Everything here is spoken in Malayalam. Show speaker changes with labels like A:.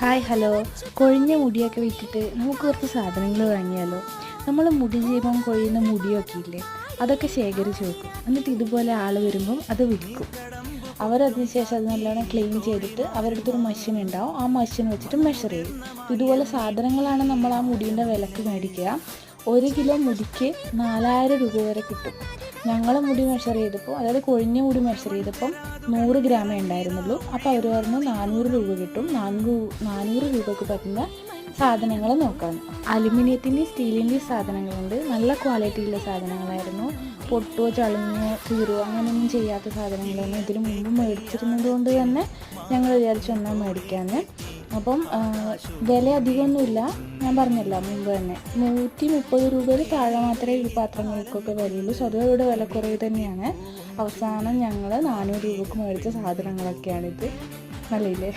A: Hi hello. കൊഴിഞ്ഞ മുടിയൊക്കെ വിറ്റിട്ട് നമുക്ക് കുറച്ച് സാധനങ്ങൾ വാങ്ങിയാലോ? നമ്മൾ മുടി ചെയ്യുമ്പം കൊഴിയുന്ന മുടിയൊക്കെ ഇല്ലേ? അതൊക്കെ ശേഖരിച്ച് വെക്കും. എന്നിട്ട് ഇതുപോലെ ആൾ വരുമ്പം അത് വിൽക്കും. അവർ അതിനുശേഷം അത് നല്ലോണം ക്ലീൻ ചെയ്തിട്ട് അവരുടെ അടുത്തൊരു മെഷീൻ ഉണ്ടാവും. ആ മെഷീൻ വെച്ചിട്ട് മെഷർ ചെയ്യും. ഇതുപോലെ സാധനങ്ങളാണ് നമ്മൾ ആ മുടീന്റെ വിലക്ക് മേടിക്കുക. ഒരു കിലോ മുടിക്ക് നാലായിരം രൂപ വരെ കിട്ടും. ഞങ്ങൾ മുടി മെഷർ ചെയ്തപ്പോൾ അതായത് കൊഴിഞ്ഞ മുടി മെഷർ ചെയ്തപ്പം നൂറ് ഗ്രാമേ ഉണ്ടായിരുന്നുള്ളൂ. അപ്പോൾ അവർ പറഞ്ഞു നാനൂറ് രൂപ കിട്ടും. നാനൂറ് നാനൂറ് രൂപക്ക് പറ്റുന്ന സാധനങ്ങൾ നോക്കാം. അലുമിനിയത്തിന്റെ സ്റ്റീലിന്റെ സാധനങ്ങളുണ്ട്. നല്ല ക്വാളിറ്റിയുള്ള സാധനങ്ങളായിരുന്നു. പൊട്ടോ ചളിഞ്ഞോ കീറുവോ അങ്ങനെയൊന്നും ചെയ്യാത്ത സാധനങ്ങളൊന്നും ഇതിന് മുമ്പ് മേടിച്ചിരുന്നത് കൊണ്ട് തന്നെ ഞങ്ങൾ വിചാരിച്ചു എന്നാൽ മേടിക്കാമെന്ന് അപ്പം വില അധികമൊന്നുമില്ല. ഞാൻ പറഞ്ഞല്ലോ മുമ്പ് തന്നെ. നൂറ്റി മുപ്പത് രൂപയിൽ താഴെ മാത്രമേ ഈ പാത്രങ്ങൾക്കൊക്കെ വിലയുള്ളൂ. സ്വതവേ ഇവിടെ വില കുറവ് തന്നെയാണ്. അവസാനം ഞങ്ങൾ നാനൂറ് രൂപക്ക് മേടിച്ച സാധനങ്ങളൊക്കെയാണിത്. നല്ലയില്ലേ?